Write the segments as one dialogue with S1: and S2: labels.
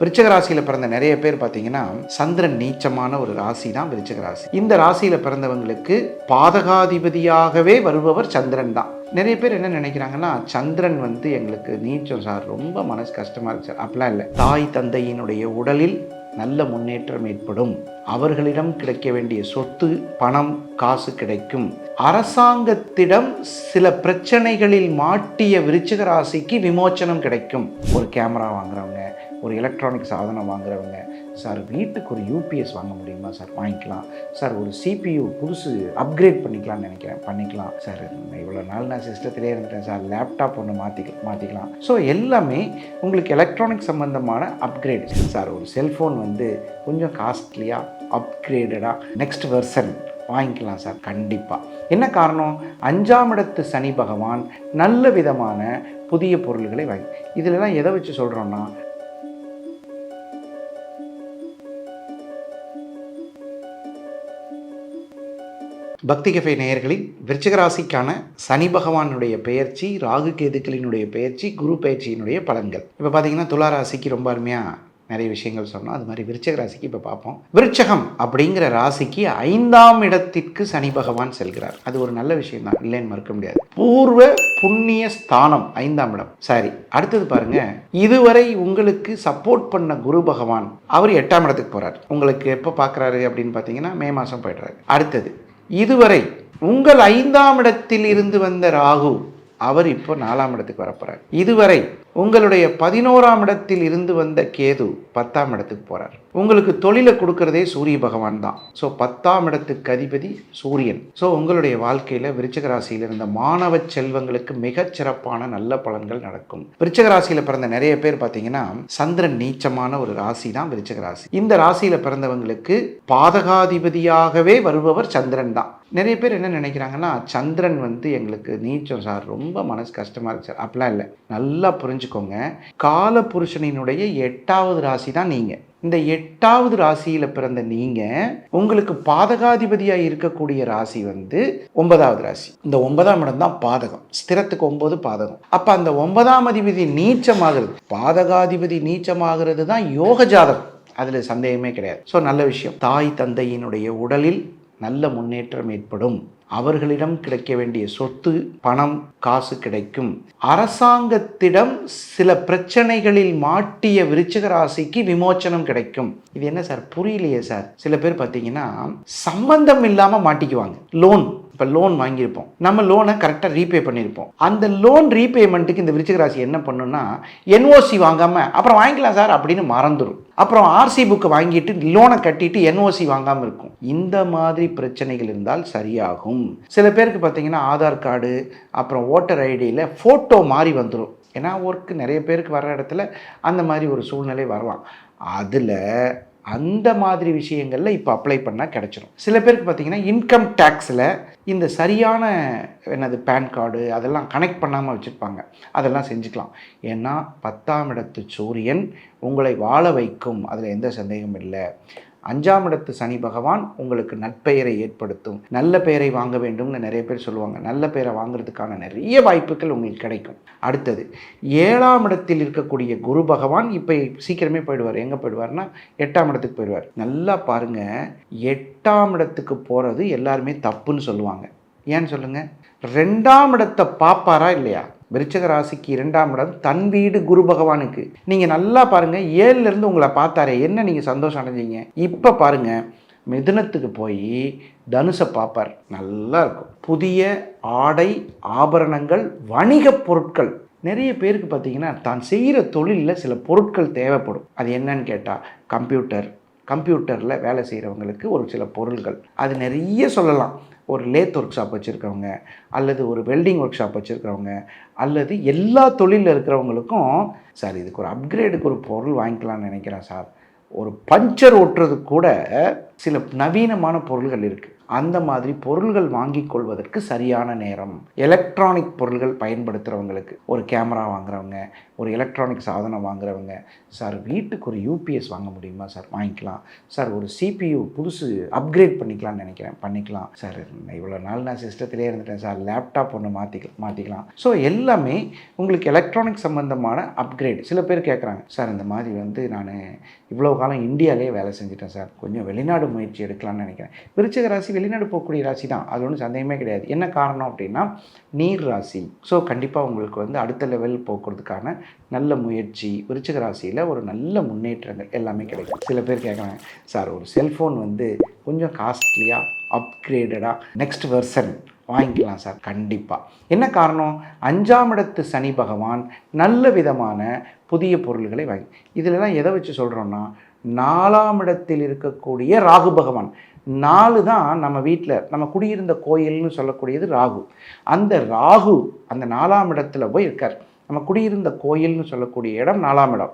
S1: விருச்சக ராசியில் பிறந்த நிறைய பேர் பார்த்தீங்கன்னா சந்திரன் நீச்சமான ஒரு ராசி தான் விருச்சக ராசி இந்த ராசியில் பிறந்தவங்களுக்கு பாதகாதிபதியாகவே வருபவர் சந்திரன் தான். நிறைய பேர் என்ன நினைக்கிறாங்கன்னா சந்திரன் வந்து எங்களுக்கு நீச்சம் சார் ரொம்ப மனசு கஷ்டமாக இருக்கு சார். அப்படிலாம் இல்லை. தாய் தந்தையினுடைய உடலில் நல்ல முன்னேற்றம் ஏற்படும். அவர்களிடம் கிடைக்க வேண்டிய சொத்து பணம் காசு கிடைக்கும். அரசாங்கத்திடம் சில பிரச்சனைகளில் மாட்டிய விருச்சிக ராசிக்கு விமோச்சனம் கிடைக்கும். ஒரு கேமரா வாங்குறவங்க ஒரு எலக்ட்ரானிக் சாதனம் வாங்குறவங்க. சார் வீட்டுக்கு ஒரு யூபிஎஸ் வாங்க முடியுமா? சார் வாங்கிக்கலாம். சார் ஒரு சிபியு புதுசு அப்கிரேட் பண்ணிக்கலாம்னு நினைக்கிறேன். பண்ணிக்கலாம். சார் இவ்வளோ நாள் நான் சிஸ்டத்திலே இருந்துட்டேன். சார் லேப்டாப் ஒன்று மாற்றிக்க மாற்றிக்கலாம் ஸோ எல்லாமே உங்களுக்கு எலக்ட்ரானிக் சம்மந்தமான அப்கிரேட் சார் ஒரு செல்ஃபோன் வந்து கொஞ்சம் காஸ்ட்லியாக அப்கிரேடடாக நெக்ஸ்ட் வெர்சன் வாங்கிக்கலாம் சார் கண்டிப்பாக என்ன காரணம்? அஞ்சாம் இடத்து சனி பகவான் நல்ல விதமான புதிய பொருள்களை வாங்கி இதிலலாம் எதை வச்சு சொல்கிறோன்னா பக்தி கஃபே நேயர்களின் விருச்சிகராசிக்கான சனி பகவானுடைய பெயர்ச்சி ராகு கேதுக்களினுடைய பெயர்ச்சி குரு பெயர்ச்சியினுடைய பலன்கள். இப்போ பார்த்தீங்கன்னா துலா ராசிக்கு ரொம்ப அருமையாக நிறைய விஷயங்கள் சொன்னோம். அது மாதிரி விருச்சக ராசிக்கு இப்போ பார்ப்போம் விருச்சகம் அப்படிங்கிற ராசிக்கு ஐந்தாம் இடத்திற்கு சனி பகவான் செல்கிறார். அது ஒரு நல்ல விஷயம் தான் இல்லைன்னு மறுக்க முடியாது. பூர்வ புண்ணிய ஸ்தானம் ஐந்தாம் இடம். சரி அடுத்தது பாருங்க. இதுவரை உங்களுக்கு சப்போர்ட் பண்ண குரு பகவான் அவர் எட்டாம் இடத்துக்கு போறார். உங்களுக்கு எப்போ பார்க்குறாரு அப்படின்னு பார்த்தீங்கன்னா மே மாதம் போயிடுறாரு. அடுத்தது இதுவரை உங்கள் ஐந்தாம் இடத்தில் இருந்து வந்த ராகு அவர் இப்போ நாலாம் இடத்துக்கு வரப்போகிறார் இதுவரை உங்களுடைய பதினோராம் இடத்தில் இருந்து வந்த கேது பத்தாம் இடத்துக்கு போறார். உங்களுக்கு தொழிலை கொடுக்கறதே சூரிய பகவான் தான். ஸோ பத்தாம் இடத்துக்கு அதிபதி சூரியன். ஸோ உங்களுடைய வாழ்க்கையில் விருச்சக ராசியில் இருந்த மாணவ செல்வங்களுக்கு மிகச் சிறப்பான நல்ல பலன்கள் நடக்கும். விருச்சக ராசியில் பிறந்த நிறைய பேர் பார்த்தீங்கன்னா சந்திரன் நீச்சமான ஒரு ராசி தான் விருச்சக ராசி. இந்த ராசியில் பிறந்தவங்களுக்கு பாதகாதிபதியாகவே வருபவர் சந்திரன் தான். நிறைய பேர் என்ன நினைக்கிறாங்கன்னா சந்திரன் வந்து எங்களுக்கு நீச்சம் சார் ரொம்ப மனசு கஷ்டமா இருக்கு சார். அப்படிலாம் இல்லை. நல்லா புரிஞ்சுக்கோங்க. கால புருஷனினுடைய எட்டாவது ராசி தான் நீங்கள் இந்த எட்டாவது ராசியில் பிறந்த நீங்கள் உங்களுக்கு பாதகாதிபதியாக இருக்கக்கூடிய ராசி வந்து ஒன்பதாவது ராசி. இந்த ஒன்பதாம் இடம் தான் பாதகம். ஸ்திரத்துக்கு ஒன்பது பாதகம். அப்போ அந்த ஒன்பதாம் அதிபதி நீச்சமாகிறது. பாதகாதிபதி நீச்சமாகிறது தான் யோக ஜாதகம். அதில் சந்தேகமே கிடையாது. ஸோ நல்ல விஷயம். தாய் தந்தையினுடைய உடலில் நல்ல முன்னேற்றம் ஏற்படும். அவர்களிடம் கிடைக்க வேண்டிய சொத்து பணம் காசு கிடைக்கும். அரசாங்கத்திடம் சில பிரச்சனைகளில் மாட்டிய விருச்சிக ராசிக்கு விமோச்சனம் கிடைக்கும். இது என்ன சார்? புரியலையே சார். சில பேர் பார்த்தீங்கன்னா சம்பந்தம் இல்லாமல் மாட்டிக்குவாங்க. லோன் இப்போ லோன் வாங்கியிருப்போம். நம்ம லோனை கரெக்டாக ரீபே பண்ணியிருப்போம். அந்த லோன் ரீபேமெண்ட்டுக்கு இந்த விருச்சிக ராசி என்ன பண்ணுன்னா என்ஓசி வாங்காமல் அப்புறம் வாங்கிக்கலாம் சார் அப்படின்னு மறந்துடும் அப்புறம் ஆர்சி புக்கை வாங்கிட்டு லோனை கட்டிட்டு என்ஓசி வாங்காமல் இருக்கும். இந்த மாதிரி பிரச்சனைகள் இருந்தால் சரியாகும். சில பேருக்கு பார்த்தீங்கன்னா ஆதார் கார்டு அப்புறம் ஓட்டர் ஐடியில் ஃபோட்டோ மாறி வந்துடும் ஏன்னா ஒர்க்கு நிறைய பேருக்கு வர இடத்துல அந்த மாதிரி ஒரு சூழ்நிலை வரலாம். அதில் அந்த மாதிரி விஷயங்களில் இப்போ அப்ளை பண்ணால் கிடச்சிரும். சில பேருக்கு பார்த்தீங்கன்னா இன்கம் டேக்ஸில் இந்த சரியான என்னது பேன் கார்டு அதெல்லாம் கனெக்ட் பண்ணாமல் வச்சுருப்பாங்க. அதெல்லாம் செஞ்சுக்கலாம். ஏன்னா பத்தாம் இடத்து சூரியன் உங்களை வாழ வைக்கும். அதில் எந்த சந்தேகமும் இல்லை. அஞ்சாம் இடத்து சனி பகவான் உங்களுக்கு நற்பெயரை ஏற்படுத்தும். நல்ல பெயரை வாங்க வேண்டும்னு நிறைய பேர் சொல்லுவாங்க. நல்ல பெயரை வாங்குறதுக்கான நிறைய வாய்ப்புகள் உங்களுக்கு கிடைக்கும். அடுத்தது ஏழாம் இடத்தில் இருக்கக்கூடிய குரு பகவான் இப்போ சீக்கிரமே போயிடுவார். எங்கே போயிடுவார்னா எட்டாம் இடத்துக்கு போயிடுவார். நல்லா பாருங்க எட்டாம் இடத்துக்கு போகிறது எல்லாருமே தப்புன்னு சொல்லுவாங்க. ஏன்னு சொல்லுங்கள் ரெண்டாம் இடத்தை பார்ப்பாரா இல்லையா? விருச்சக ராசிக்கு இரண்டாம் இடம் தன் வீடு குரு பகவானுக்கு. நீங்கள் நல்லா பாருங்கள் ஏழுலேருந்து உங்களை பார்த்தாரே என்ன நீங்கள் சந்தோஷம் அடைஞ்சீங்க? இப்போ பாருங்கள் மிதுனத்துக்கு போய் தனுசை பார்ப்பார். நல்லா இருக்கும். புதிய ஆடை ஆபரணங்கள் வணிகப் பொருட்கள். நிறைய பேருக்கு பார்த்தீங்கன்னா தான் செய்கிற தொழிலில் சில பொருட்கள் தேவைப்படும். அது என்னன்னு கேட்டால் கம்ப்யூட்டர். கம்ப்யூட்டரில் வேலை செய்கிறவங்களுக்கு ஒரு சில பொருள்கள். அது நிறைய சொல்லலாம். ஒரு லேத் ஒர்க் ஷாப் வச்சுருக்கவங்க அல்லது ஒரு வெல்டிங் ஒர்க் ஷாப் வச்சுருக்கிறவங்க அல்லது எல்லா தொழிலில் இருக்கிறவங்களுக்கும் சார் இதுக்கு ஒரு அப்கிரேடுக்கு ஒரு பொருள் வாங்கிக்கலாம்னு நினைக்கிறேன் சார். ஒரு பஞ்சர் ஓட்டுறது கூட சில நவீனமான பொருள்கள் இருக்குது அந்த மாதிரி பொருள்கள் வாங்கி கொள்வதற்கு சரியான நேரம். எலக்ட்ரானிக் பொருள்கள் பயன்படுத்துகிறவங்களுக்கு ஒரு கேமரா வாங்குறவங்க ஒரு எலக்ட்ரானிக் சாதனம் வாங்குறவங்க சார் வீட்டுக்கு ஒரு யூபிஎஸ் வாங்க முடியுமா சார்? வாங்கிக்கலாம். சார் ஒரு சிபியு புதுசு அப்கிரேட் பண்ணிக்கலாம்னு நினைக்கிறேன். பண்ணிக்கலாம். சார் இவ்வளோ நாள் நான் சிஸ்டத்திலே இருந்துட்டேன் சார். லேப்டாப் ஒன்று மாற்றிக்கலாம் மாற்றிக்கலாம் ஸோ எல்லாமே உங்களுக்கு எலக்ட்ரானிக் சம்மந்தமான அப்கிரேட் சில பேர் கேட்குறாங்க சார் இந்த மாதிரி வந்து நான் இவ்வளோ காலம் இந்தியாவிலே வேலை செஞ்சுட்டேன் சார். கொஞ்சம் வெளிநாடு முயற்சி எடுக்கலாம்னு நினைக்கிறேன். விருச்சிக ராசி வெளிநாடு போகக்கூடிய ராசி தான். அது ஒன்றும் சந்தேகமே கிடையாது. என்ன காரணம் அப்படின்னா நீர் ராசி. ஸோ கண்டிப்பாக உங்களுக்கு வந்து அடுத்த லெவல் போக்குறதுக்கான நல்ல முயற்சி விருச்சிக ராசியில் ஒரு நல்ல முன்னேற்றங்கள் எல்லாமே கிடைக்கும். சில பேர் கேட்குறாங்க சார் ஒரு செல்ஃபோன் வந்து கொஞ்சம் காஸ்ட்லியாக அப்கிரேடடாக நெக்ஸ்ட் வெர்சன் வாங்கிக்கலாம் சார். கண்டிப்பாக என்ன காரணம்? அஞ்சாம் இடத்து சனி பகவான் நல்ல விதமான புதிய பொருள்களை வாங்கி இதிலலாம் எதை வச்சு சொல்கிறோன்னா நாலாம் இடத்தில் இருக்கக்கூடிய ராகு பகவான். நாலு தான் நம்ம வீட்டில் நம்ம குடியிருந்த கோயில்னு சொல்லக்கூடியது ராகு. அந்த ராகு அந்த நாலாம் இடத்துல போய் இருக்கார் நம்ம குடியிருந்த கோயில்னு சொல்லக்கூடிய இடம் நாலாம் இடம்.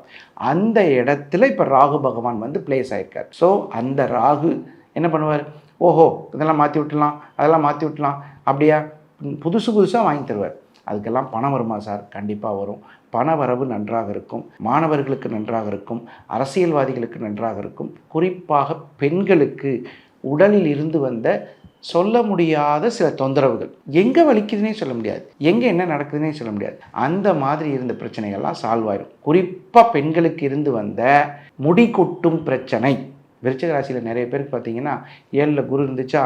S1: அந்த இடத்துல இப்போ ராகு பகவான் வந்து பிளேஸ் ஆயிருக்கார். ஸோ அந்த ராகு என்ன பண்ணுவார்? ஓஹோ இதெல்லாம் மாற்றி விட்டுலாம் அதெல்லாம் மாற்றி விட்டுலாம் அப்படியா? புதுசு புதுசாக வாங்கி தருவார். அதுக்கெல்லாம் பணம் வருமா சார்? கண்டிப்பாக வரும். பண வரவு நன்றாக இருக்கும் மாணவர்களுக்கு நன்றாக இருக்கும் அரசியல்வாதிகளுக்கு நன்றாக இருக்கும். குறிப்பாக பெண்களுக்கு உடலில் இருந்து வந்த சொல்ல முடியாத சில தொந்தரவுகள். எங்கே வலிக்குதுன்னே சொல்ல முடியாது. எங்கே என்ன நடக்குதுன்னே சொல்ல முடியாது. அந்த மாதிரி இருந்த பிரச்சனைகள்லாம் சால்வ் ஆயிரும். குறிப்பாக பெண்களுக்கு இருந்து வந்த முடி கொட்டும் பிரச்சனை. விருச்சிக ராசியில் நிறைய பேருக்கு பார்த்தீங்கன்னா ஏழில் குரு இருந்துச்சா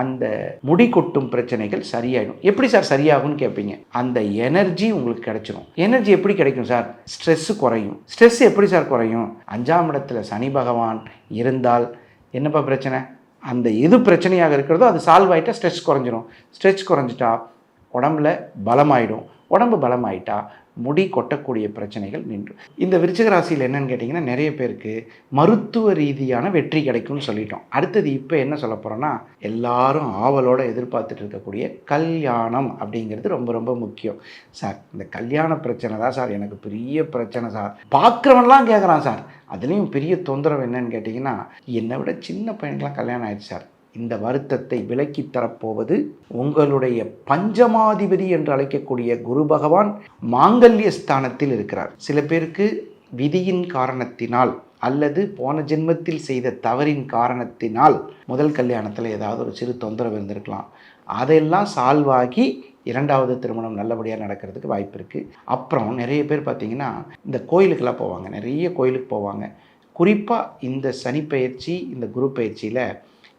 S1: அந்த முடி கொட்டும் பிரச்சனைகள் சரியாயிடும். எப்படி சார் சரியாகும்னு கேட்பீங்க அந்த எனர்ஜி உங்களுக்கு கிடைச்சிடும் எனர்ஜி எப்படி கிடைக்கும் சார்? ஸ்ட்ரெஸ்ஸு குறையும். ஸ்ட்ரெஸ் எப்படி சார் குறையும்? அஞ்சாம் இடத்துல சனி பகவான் இருந்தால் என்னப்பா பிரச்சனை? அந்த எது பிரச்சனையாக இருக்கிறதோ அது சால்வ் ஆகிட்டா ஸ்ட்ரெஸ் குறைஞ்சிரும். ஸ்ட்ரெஸ் குறைஞ்சிட்டா உடம்புல பலமாயிடும். உடம்பு பலமாயிட்டா முடி கொட்டக்கூடிய பிரச்சனைகள் நின்று. இந்த விருச்சிக ராசியில் என்னன்னு கேட்டிங்கன்னா நிறைய பேருக்கு மருத்துவ ரீதியான வெற்றி கிடைக்கும்னு சொல்லிட்டோம். அடுத்தது இப்போ என்ன சொல்ல போகிறோன்னா எல்லாரும் ஆவலோடு எதிர்பார்த்துட்டு இருக்கக்கூடிய கல்யாணம் அப்படிங்கிறது ரொம்ப ரொம்ப முக்கியம். சார் இந்த கல்யாண பிரச்சனை தான் சார் எனக்கு பெரிய பிரச்சனை சார். பார்க்குறவன்லாம் கேட்குறான் சார். அதுலேயும் பெரிய தொந்தரவு என்னன்னு கேட்டிங்கன்னா என்னை விட சின்ன பையனுக்கெலாம் கல்யாணம் ஆயிடுச்சு சார். இந்த வருத்தத்தை விலக்கி தரப்போவது உங்களுடைய பஞ்சமாதிபதி என்று அழைக்கக்கூடிய குரு பகவான் மாங்கல்ய ஸ்தானத்தில் இருக்கிறார். சில பேருக்கு விதியின் காரணத்தினால் அல்லது போன ஜென்மத்தில் செய்த தவறின் காரணத்தினால் முதல் கல்யாணத்தில் ஏதாவது ஒரு சிறு தொந்தரவு இருந்திருக்கலாம். அதையெல்லாம் சால்வ் ஆகி இரண்டாவது திருமணம் நல்லபடியாக நடக்கிறதுக்கு வாய்ப்பு இருக்குது அப்புறம் நிறைய பேர் பார்த்திங்கன்னா இந்த கோயிலுக்கெல்லாம் போவாங்க. நிறைய கோயிலுக்கு போவாங்க. குறிப்பாக இந்த சனி பயிற்சி இந்த குரு பயிற்சியில்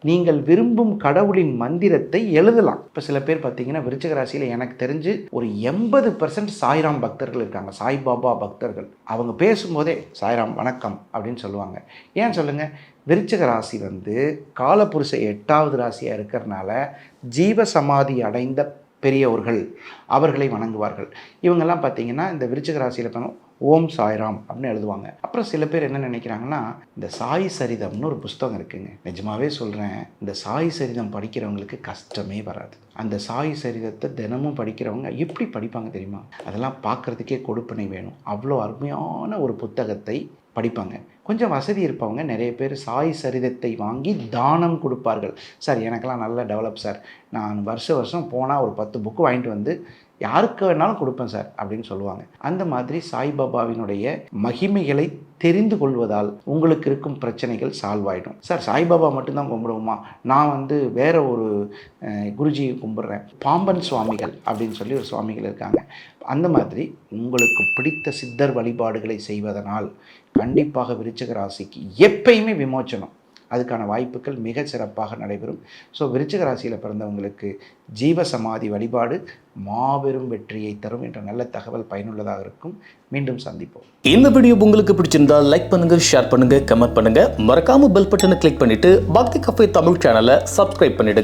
S1: நீங்கள் விரும்பும் கடவுளின் மந்திரத்தை எழுதலாம். இப்போ சில பேர் பார்த்தீங்கன்னா விருச்சிக ராசியில் எனக்கு தெரிஞ்சு ஒரு எண்பது பர்சன்ட் சாய்ராம் பக்தர்கள் இருக்காங்க. சாய்பாபா பக்தர்கள். அவங்க பேசும்போதே சாய்ராம் வணக்கம் அப்படின்னு சொல்லுவாங்க. ஏன் சொல்லுங்கள் விருச்சிக ராசி வந்து காலப்புருஷ எட்டாவது ராசியாக இருக்கிறனால ஜீவ சமாதி அடைந்த பெரியவர்கள் அவர்களை வணங்குவார்கள். இவங்கெல்லாம் பார்த்தீங்கன்னா இந்த விருச்சிக ராசியில் பண்ண ஓம் சாய்ராம் அப்படின்னு எழுதுவாங்க. அப்புறம் சில பேர் என்ன நினைக்கிறாங்கன்னா இந்த சாய் சரிதம்னு ஒரு புஸ்தகம் இருக்குங்க. நிஜமாவே சொல்கிறேன் இந்த சாய் சரிதம் படிக்கிறவங்களுக்கு கஷ்டமே வராது. அந்த சாய் சரிதத்தை தினமும் படிக்கிறவங்க எப்படி படிப்பாங்க தெரியுமா? அதெல்லாம் பார்க்குறதுக்கே கொடுப்பனை வேணும். அவ்வளோ அருமையான ஒரு புத்தகத்தை படிப்பாங்க. கொஞ்சம் வசதி இருப்பவங்க நிறைய பேர் சாய் சரிதத்தை வாங்கி தானம் கொடுப்பார்கள். சார் எனக்கெல்லாம் நல்லா டெவலப் சார். நான் வருஷ வருஷம் போனால் ஒரு பத்து புக்கு வாங்கிட்டு வந்து யாருக்கு வேணாலும் கொடுப்பேன் சார் அப்படின்னு சொல்லுவாங்க. அந்த மாதிரி சாய்பாபாவினுடைய மகிமைகளை தெரிந்து கொள்வதால் உங்களுக்கு இருக்கும் பிரச்சனைகள் சால்வ் ஆகிடும் சார் சாய்பாபா மட்டும்தான் கும்பிடுவோமா? நான் வந்து வேற ஒரு அஹ், குருஜியை கும்பிட்றேன். பாம்பன் சுவாமிகள் அப்படின்னு சொல்லி ஒரு சுவாமிகள் இருக்காங்க. அந்த மாதிரி உங்களுக்கு பிடித்த சித்தர் வழிபாடுகளை செய்வதனால் கண்டிப்பாக விருச்சக ராசிக்கு எப்பயுமே விமோச்சனம். அதுக்கான வாய்ப்புகள் மிக சிறப்பாக நடைபெறும். ஸோ விருச்சிக ராசியில் பிறந்தவங்களுக்கு ஜீவ சமாதி வழிபாடு மாபெரும் வெற்றியை தரும் என்ற நல்ல தகவல் பயனுள்ளதாக இருக்கும். மீண்டும் சந்திப்போம்.
S2: இந்த வீடியோ உங்களுக்கு பிடிச்சிருந்தால் லைக் பண்ணுங்க ஷேர் பண்ணுங்க கமெண்ட் பண்ணுங்க. மறக்காம பெல் பட்டனை கிளிக் பண்ணிட்டு பக்தி கஃபே தமிழ் சேனலை சப்ஸ்கிரைப் பண்ணிடுங்க.